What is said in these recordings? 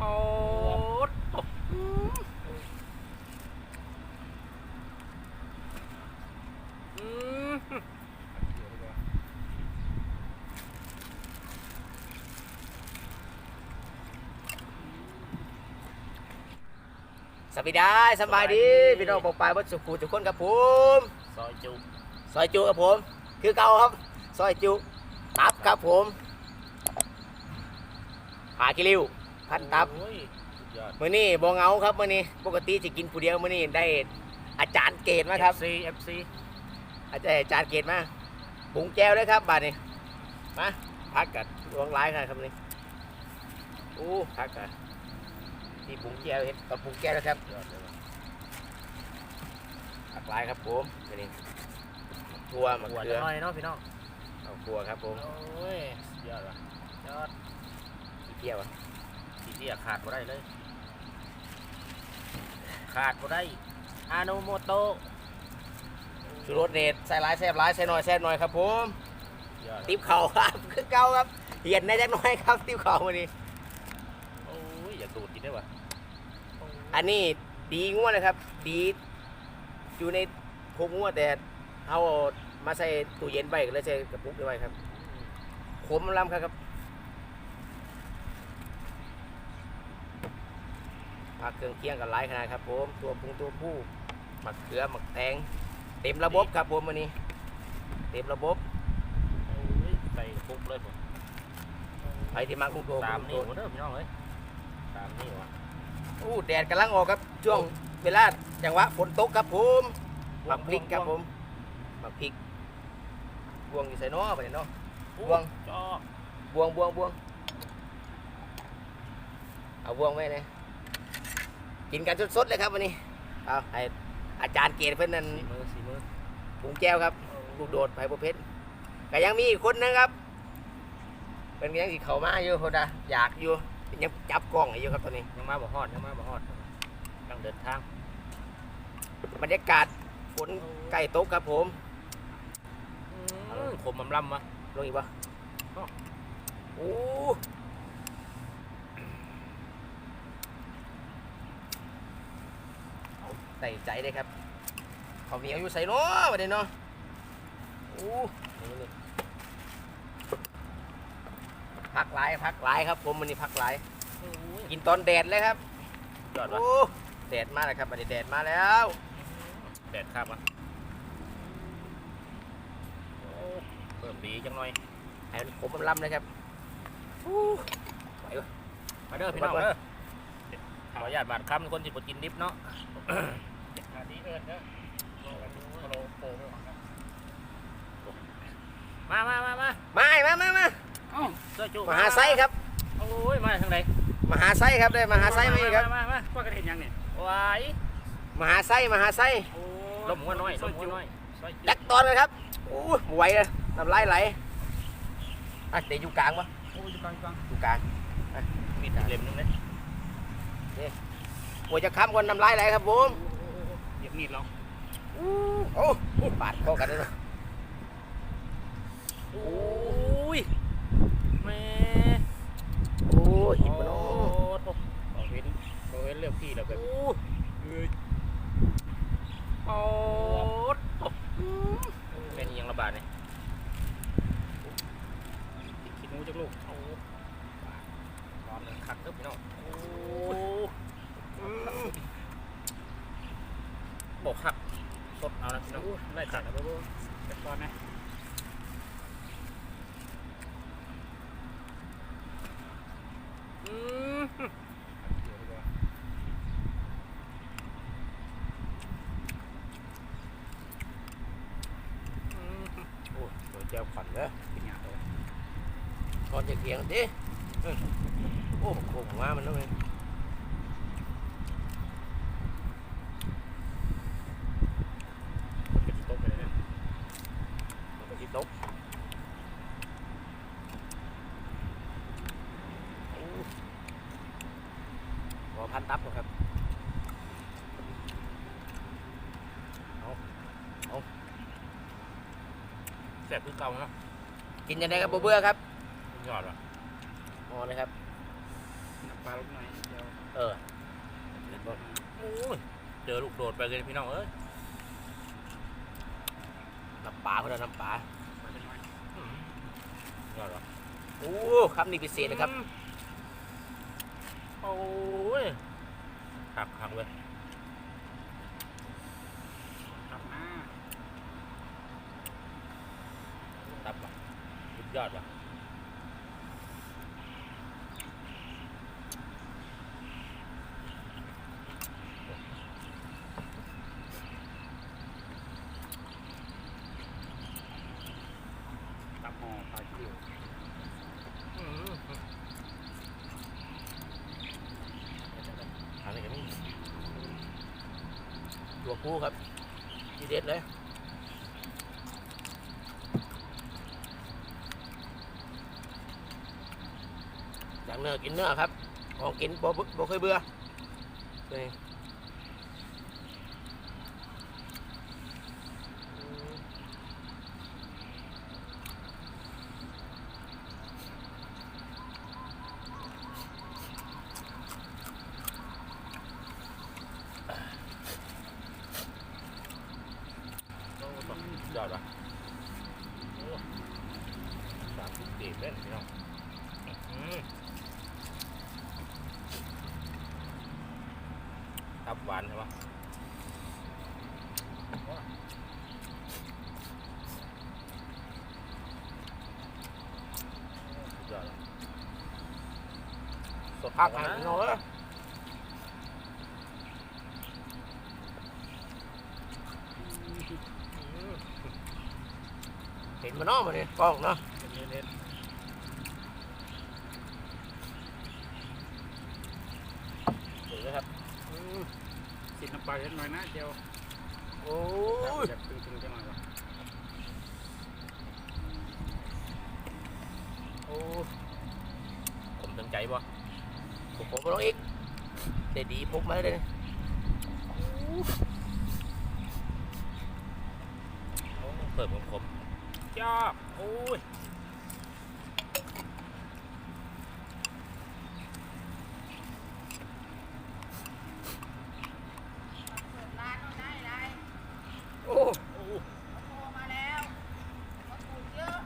โอ้อืมสวัสดีได้สบายดีพี่น้องปกปลายวัดสุขุทุกคนครับผมซอยจุซอยจุครับผม คือเก่าครับซอยจุตับครับผมผากิริว พันตับ โอ้ยสุดยอด มื้อนี้บ่เหงาครับมื้อนี้ ปกติจะกินผู้เดียวมื้อนี้ได้อาจารย์เกตมาครับ FC FC อาจารย์อาจารย์เกตมาปรุงแก้วด้วยครับบาดนี้มาพักกันลวงหลายครับนี่อู้พักกันที่ปรุงแก้วเห็ดกับปรุงแก้วนะครับยอดเลยว่ะผักหลายครับผมมื้อนี้ทั่วมะหัวเขืจะอน้อยเนาะพี่น้อง เอาครัวครับผมโอ้ยสุดยอดว่ะยอดขี้เกียวอะ ทีเดียขาดบ่ได้เลย ขาดบ่ได้อาโนโมโตะชูรสเด็ดใส่หลายแซ่บหลายใส่น้อยแซ่บน้อยครับผมยอดติ๊บเข่าครับคือเก่าครับเหียนได้จักหน้อยครับติ๊บเข่ามื้อนี้โอ้ยอยากดูดกินได้ว่ะอันนี้ดีงัวนะครับ ดีอยู่ในพกงัวแต่เอามาใส่ตู้เย็นไว้ก็เลยใส่กระปุกไว้ครับขมลำครับ ผักเครื่องเคียงกันหลายขนาดครับผมตัวปรุงตัวผู้หมักเขือหมักแตงเต็มระบบครับผมวันนี้ เต็มระบบโอ้ยใส่ปุกเลยผมไปที่มักลูกโตตามลูนี่กหมโตดเด้อพี่น้องเอ้ยตามนี่ว่ะอู้แดดกำลังออกครับช่วงเวลาจังหวะฝนตกครับผมหมักพริกครับผมหมักพริกบวงอยู่ใส่น้อไปเนาะบบวงจอกบวงบวงบวงเอาบวงไว้เลย กินกันสดๆเลยครับวันนี้เอาให้อาจารย์เกศเพื่อนนั่นสีมือสีมือปรุงแก้วครับลูกโดดไผ่ประเภทก็ยังมีอีกคนนึงครับ เป็นยังสิเขามาอยู่คนนะอยากอยู่ยังจับกล้องอยู่ครับตอนนี้ยังมาบ่ฮอดยังมาบ่ฮอดกำลังเดินทางบรรยากาศฝนใกล้ตกครับผมอืมขมลำๆวะลงอีกปะอ้อโอ้เอา ใส่ใจเลยครับเขาวเหนียวอยู่ใส่เนาะวันนี้เนาะโอ้นี่พักหลายพักหลายครับ ผมวันนี้พักหลายโอ้ยกินตอนแดดเลยครับยอดวะโอ้แดดมาแล้วครับวันนี้แดดมาแล้ว แดดครับอะโอ้เพิ่มดีจังหน่อยให้มันขมมันลำเลยครับโอ้ไหวปะมาเด้อพี่น้องมาเด้อขออนุญาตบาดคำคนที่บ่กินดิบเนาะ อันนี้เอิญเด้อมามามามามามามามาเสื้อจูมหาไซครับ โอ้ย มาทางไหนมหาไซครับได้มหาไซมาอีกครับ มามาว่ากันเห็นยังเนี่ยวายมหาไซมหาไซโอ้ลมหัวน้อยลมหัวน้อยซอยดักตอนเลยครับโอ้ยไหวเลยน้ำลายไหลอะเตะอยู่กลางปะโอ้ยฟังฟังอยู่กลางมีดเล่มหนึงเล ยโอ้ยจะค้ำก่อนน้ำลายไหลครับผมเหยียบมีดเราอู้โอ้ยปาดคอกันเลยเนอะโอ้ยแม่โอ้ยหินมันโอ้โอ้โหเอาเห็นเอาเห็นเรียกพี่แล้วแบบโอ้ยโอ้เป็นอิหยังระบาดเนี่ยติดขี้หนูจากลูกโอ้ร้อนเลยคักเด้อพี่น้องโอ้ อืม บอกคักสด เอานะพี่น้องไล่จัดแล้วบ่เก็บก่อนนะอืมโอ้ยโดนเจ้าขันเด้อเป็นหยังตัวก่อนจะเกียงดิเออโอ้โหผมว่ามันแล้วไง เป็นสิตกไปเลยเนี่ย มันก็สิตกโอ้ขอพันตับก่อนครับ แซ่บคือเก่าเนาะ กิ นยังไงครับบ่เบื่อครับยอดว่ะมอเลยครับตปลาลูกหน่อยเดี๋ยวเออเด็ดบ่โอ้ยเจอลูกโดดไปเลยพี่น้องเอ้ยน้ำปลาเพื่อนน้ำปลาปลาเป็นน้อยอืมยอดเหรอโอ้ครับนี่พิเศษนะครับ โอ้ยหักหักเลย ครับนะ ตับว่ะสุด ยอดว่ะตับห่อปลาคิวอืมอะไรกันนี่ตัวผู้ครับทีเด็ดเลยจากเนื้อกินเนื้อครับ ของกินบ่บ่บ่เคยเบื่อนี่อืมโอ้สุดยอดว่ะสามสิบปีเล่นพี่น้องอืม ตับหวานใช่ปะสดยอดว่ะสดพักนนนะเนเห็นมันนาะมันนี่กล้องเนาะ เป็นเล่น เห็นไหมครับอืม ๆสิน้ำปลาเล็กน้อยนะเจียวโอ้ยจะตึงๆจะหน่อยวะโอ้ยผมถึงใจบ่ผมผมลองอีกได้ดีพกมาเลยโอ้เปิดผมผมยอบโอ้ย เปิดร้านเราได้ไร โอ้ โอ้ โทรมาแล้วมาปลูกเยอะ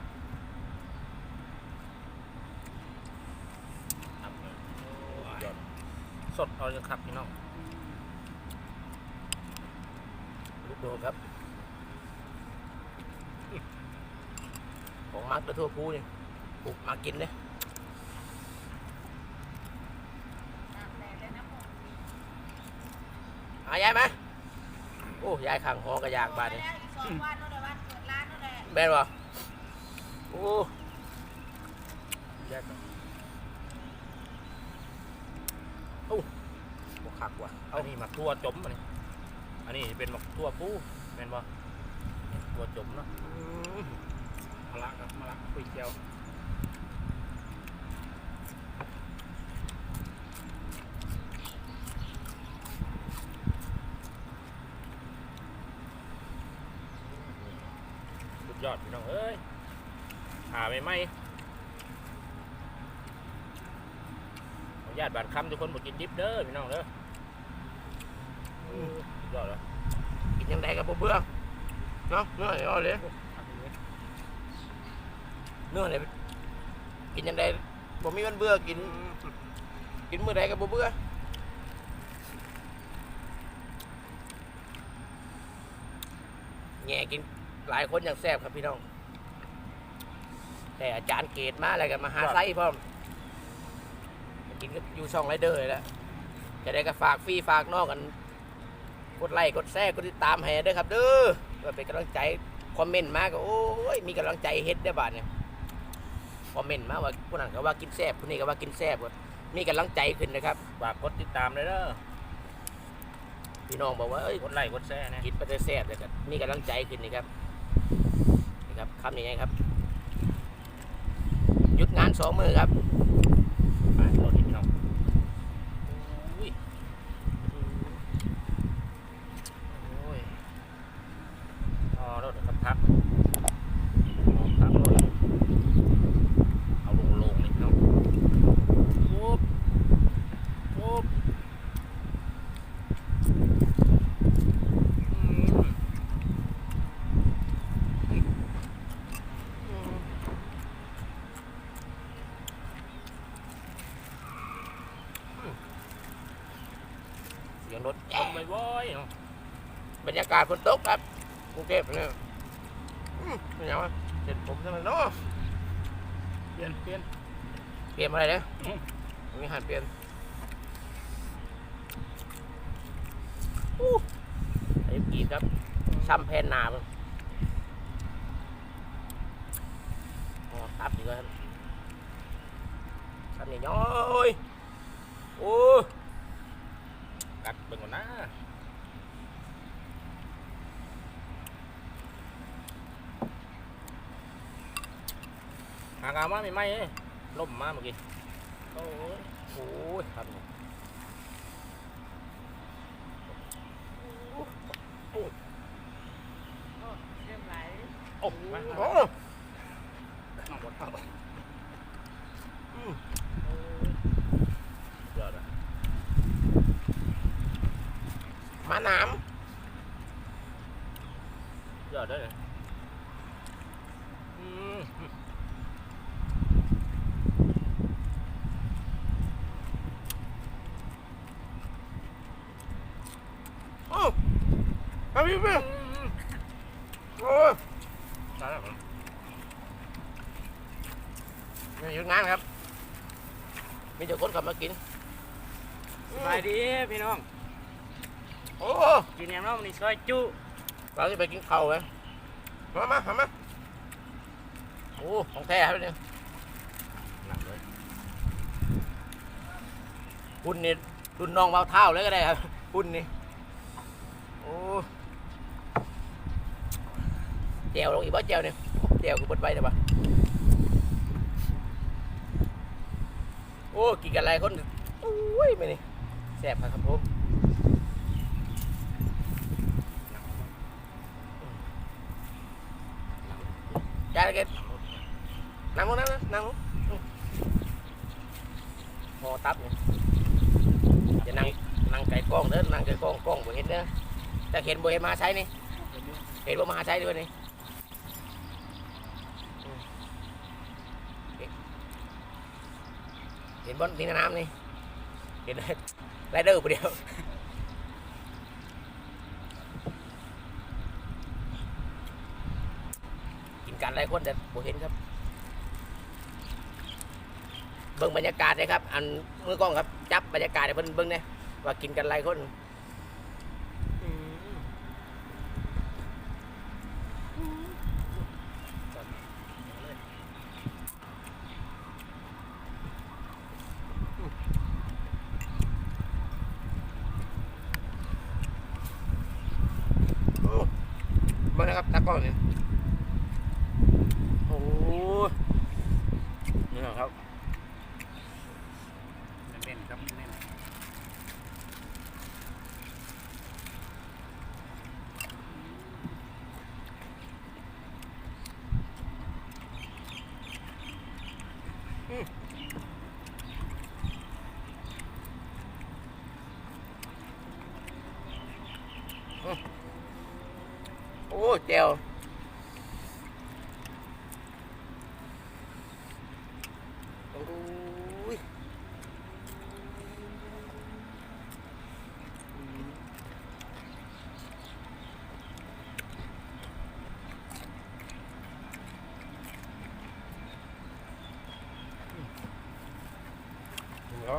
ทำเลยโอ้ยอด สดเอาเลยครับพี่น้องลูกโดดครับของมักกระทั่วผู้นี่ปลูกมากินเลยตากแดดเลยนะผมหายายไหมโอ้ยายขังหอกระยากบาดไปนี่แล้วอีกสองวันนู่นแหละวันเปิดร้านนู่นแหละแม่นบ่โอ้แยกกันบกคักว่ะ อันนี้หมักทั่วจมอันนี้อันนี้เป็นหมักทั่วปูแม่นบ่ทั่วจมเนาะมมะละครับมะละคุยเจียวสุดยอดพี่น้องเอ้ยหาไม่ไหมขออนุญาตบาดคำทุกคนบอกกินดิบเด้อพี่น้องเด้อ ยอดเลยกินยังไงกับบ่เบื่อเนาะเนื้อเลยเอาไปเลยเนื้อเนี่ยกินยังไงบ่มีมันเบื่อกิน กินมื้อใดก็บ่เบื่อแง่กินหลายคนอย่างแซ่บครับพี่น้อง แต่อาจารย์เกตมาอะไรกันมาหาไส้พร้อมกินก็อยู่ช่องไรเดอร์แล้วจะได้ก็ฝากฟรีฝากนอกกัน กดไลค์กดแชร์กดติดตามให้ด้วยครับเด้อเพื่อเป็นกำลังใจคอมเมนต์มาก็โอ้ยมีกำลังใจเฮ็ดได้อบาดเนี่ยคอมเมนต์มาว่าผู้นั้นก็ว่ากินแซ่บผู้นี้ก็ว่ากินแซ่บว่ามีกำลังใจขึ้นนะครับฝากกดติดตามเลยเด้อพี่น้องบอกว่าเอ้ยกดไลค์กดแชร์นะกินไปได้แซ่บเลยครับมีกำลังใจขึ้นนี่ครับนี่ครับคำนี้ไงครับหยุดงานสองมือครับ ไปรถพี่น้องอุ้ยโอ้ยอ๋อรถครับพักเอาพักรถเอาลงลงนี่พี่น้องปุ๊บ เสียงรถ ลมบ่อยๆเนาะ บรรยากาศฝนตกครับกรุงเทพเนี่ยอืมเป็นยังไงเสร็จผมทำไมเนาะเปลี่ยนเปลี่ยนเปลี่ยนอะไรเนี่ยอืมมีหันเปลี่ยนอู้ไอ้กีดครับซ้ำแผ่นหนามันอ๋อตับอีกแล้วครับซ้ำใหญ่ย้อยโอ้กัดเบิ่งก่อนนะากามาไม่ไหมเอ้ยล่มมาเมื่อกี้โอ้ยโหครับเรื่องไหลโอ้มาโอ้น้องบดเข้าอืมยอดอะมาหนามยอดได้เลยอืม โอ้ มาพี่พี่โอ้ยได้แล้วผมนี่หยุดงานครับ มีแต่คนกลับมากิน สบายดีพี่น้อง โอ้กินยังน้องนี่ซอยจุเราจะไปกินข้าวไหมมามามามาโอ้ ของแท้ครับเนี่ยหนักเลยคุณนี่รุ่นน้องเบาเท้าเลยก็ได้ครับคุณนี่ โอ้ แจวลงอีกบ่แจวเนี่ยแจวคือบดไว้ได้ปะโอ้กินกันหลายคนโอ้ยไม่นี่แซ่บครับผมจานกตนั่งลงนั่งลงนั่งลงพอตับเนี่ยจะนั่งนั่งไก่กล้องเด้อนั่งไก่กล้องกล้องบ่เห็นเด้อแต่เห็นบ่เห็นมาใช้นี่เห็นบ่มาใช้ด้วยนี่อืม เห็นบนนี่น้ำนี่เห็นไรเดอร์ผู้เดียวกินกันไรคนแต่ผมเห็นครับ เบิ่งบรรยากาศนะครับ อันมือกล้องครับ จับบรรยากาศให้เพิ่นเบิ่งเนี่ยว่ากินกันไรคนอืมโอ้เบิ่งนะครับตากล้องเนี่ยโอ้นี่นะครับ เน้นๆครับเน้น โอ้เจวโอ้ยเหรอ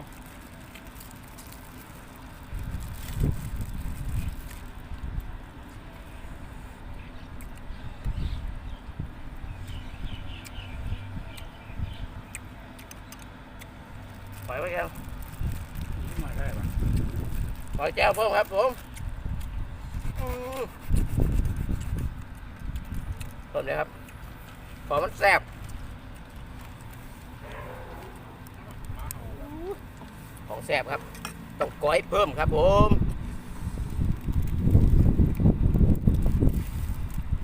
ปล่อยไว้แก้วๆมาได้ปะปล่อยแก้วเพิ่มครับผมอืมเพิ่มเลยครับพอมันแซ่บของแซ่บครับต้องก้อยเพิ่มครับผม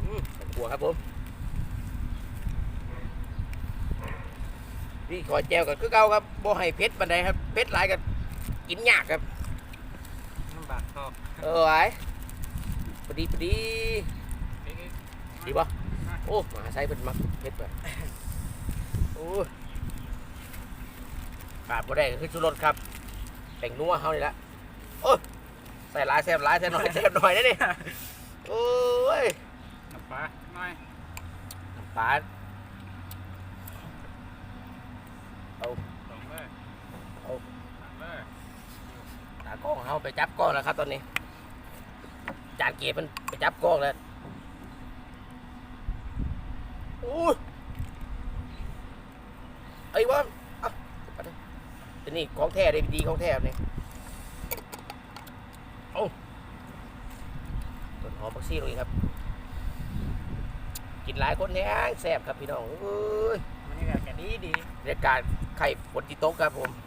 อืมใส่ขัวครับผม นี่ขอแจวกับคือเก่าครับบ่ให้เผ็ดปานใดครับเผ็ดหลายกับกินยากครับลำบากคอเออไอ้พอดีพอดีดีป่ะโอ้มหาไซเป็นมักเผ็ดแบบโอ้ขาดบ่ได้ก็คือชูรสครับแต่งนัวเฮานี่ละโอ้ยใส่หลายแซ่บหลายใส่น้อยแซ่บหน่อยนะนี่โอ้ยน้ำปลาหน่อยน้ำปลา ลงเลย เอา ตักเลย ตากล้องเขาไปจับกล้องแล้วครับ ตอนนี้ จานเกียร์มันไปจับกล้องแล้วอู้ยไอ้วะเอะอันนี้ของแท้เลยดีของแท้นี่เอาต้นหอมผักชีลงอีกครับ กินหลายคนแห้งแซ่บครับพี่น้องเอ้ยมันนี่ก็ดีดีบรรยากาศไข่ฝนที่ตกครับผมอื้อโอ้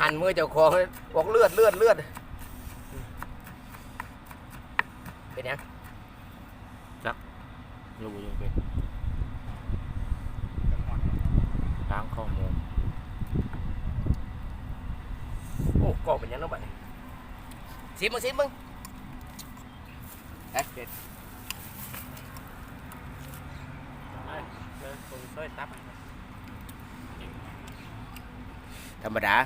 หันมือเจ้าของเลยบอกเลือดเลือดเลือดเป็นยังอยู่ยังเป็นจังหวะล้างข้อมูลโอ้กล้องเป็นยังน้องบัดนี้ซิมมึงซิมมึงเอ๊ะเด็ด เลยผมช่วยตับให้ครับธรรมดา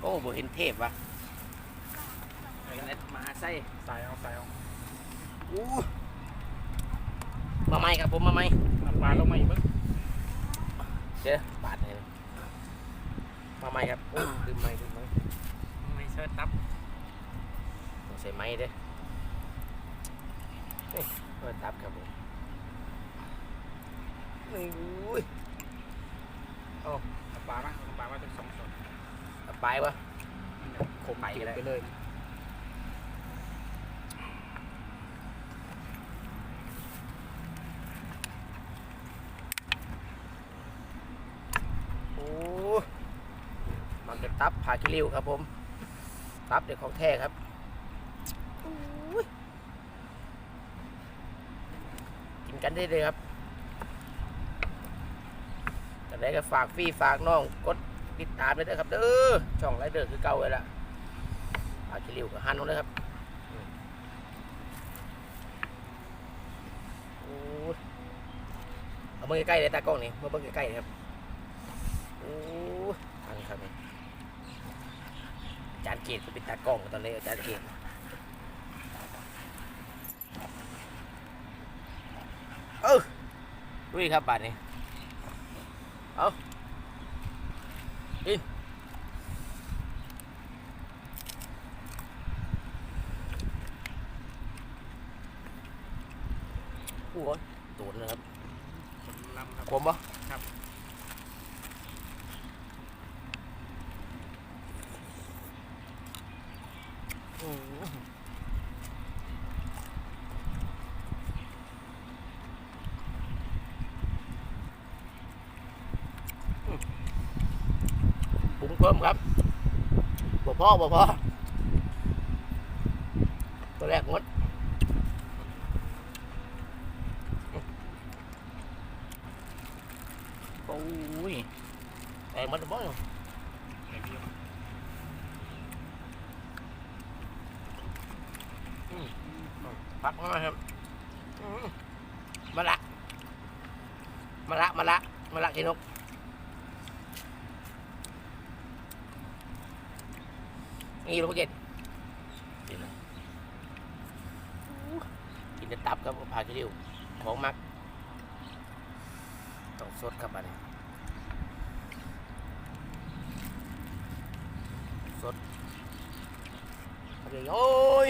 โอ้บ่เห็นเทพวะเป็นอะไรมาใส่ใส่เอาใส่เอาอู้มาไหมครับผมมาไหมน้ำปลาลงมาอีกเบิ้งเจ้บาทเลยมาไหมครับโอ้ลืมไหมลืมไหมไม่ช่วยตับต้องใส่ไหมเด้อนี่เปิดตับครับผม อุ้ยน้ำปลามาน้ำปลามาถึงสองส่วนเอาไปวะมันจะขมไปก็ได้ไปเลยโอ้มันเป็นตับผาคิริวครับผม ตับเด็กของแท้ครับอุ้ยกินกันได้เลยครับ แต่ได้ก็ฝากพี่ฝากน้องกดติดตามเลยเด้อครับเด้อช่องไรเดอร์คือเก่าเลยล่ะผาคิริวกับฮันนองเลยครับโอ้เอามือใกล้ๆเลยตากล้องนี่มาเบิ่งใกล้ๆเลยครับโอ้ฟังครับนี่อาจารย์เกตก็เป็นตากล้องตอนนี้อาจารย์เกตเออดุยครับบาทนี้ เอากินโอ้ยตูนนะครับผมลำครับคมปะ ครับ อืมปรุงเพิ่มครับบ่ พ่อบ่พ่อตัวแรกงดโอ้ยแต่มันบ่อยู่ไอ้เดียวพักมาครับมาละมาละมาละมาละกินนก นี่ลูกเกดกินนะกินแต่ตับครับพาคิริวของมักต้องสดครับอันนี้สดเอาเลยโอ้ย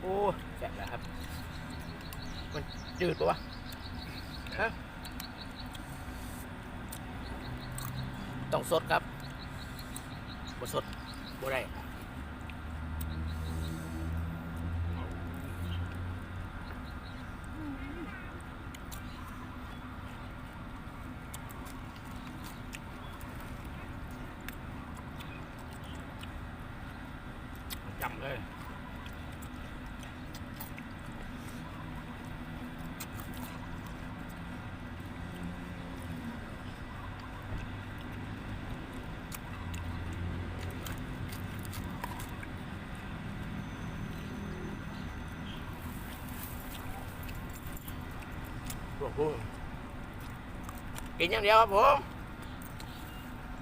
โอ้แสบแล้วครับ มัน จืดปะวะฮะต้องสดครับบ่สดบ่ได้ ต่ำเลย พว กคุณกินอย่างเดียวครับผม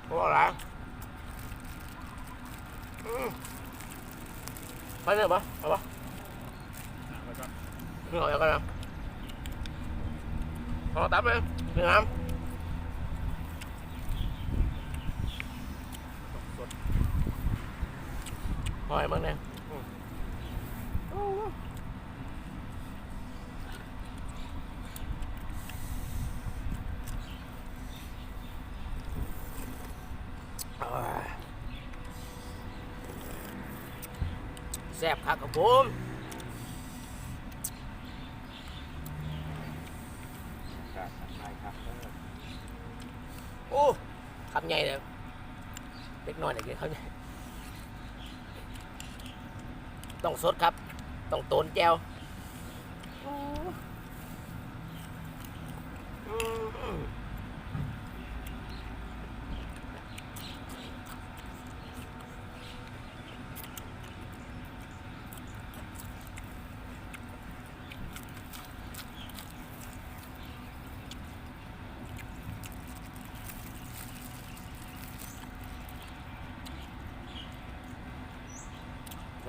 พวกอะไรอืมไปเลยปะเอาปะแล้วก็ Ngồi cho coi nào Con tắm đi Đừng làm สด Thôi bớt nè Xẹp khắc của bố ครับได้ครั บเออโอ้คำใหญ่เลยเล็กน้อยหน่อยกินคำใหญ่ต้องสดครับ ต้องโตนแจวอืม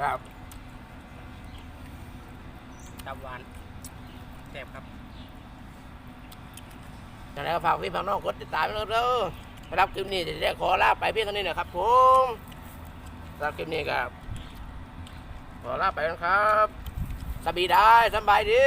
ครับตับหวานแซ่บครับอย่างไรก็ฝากพี่ฝากน้องกดติดตามไปเลยเด้อสำหรับคลิปนี้จะได้ขอลาไปเพียงเท่านี้นะครับผมสำหรับคลิปนี้ครับขอลาไปนะครับสบายได้สบายดี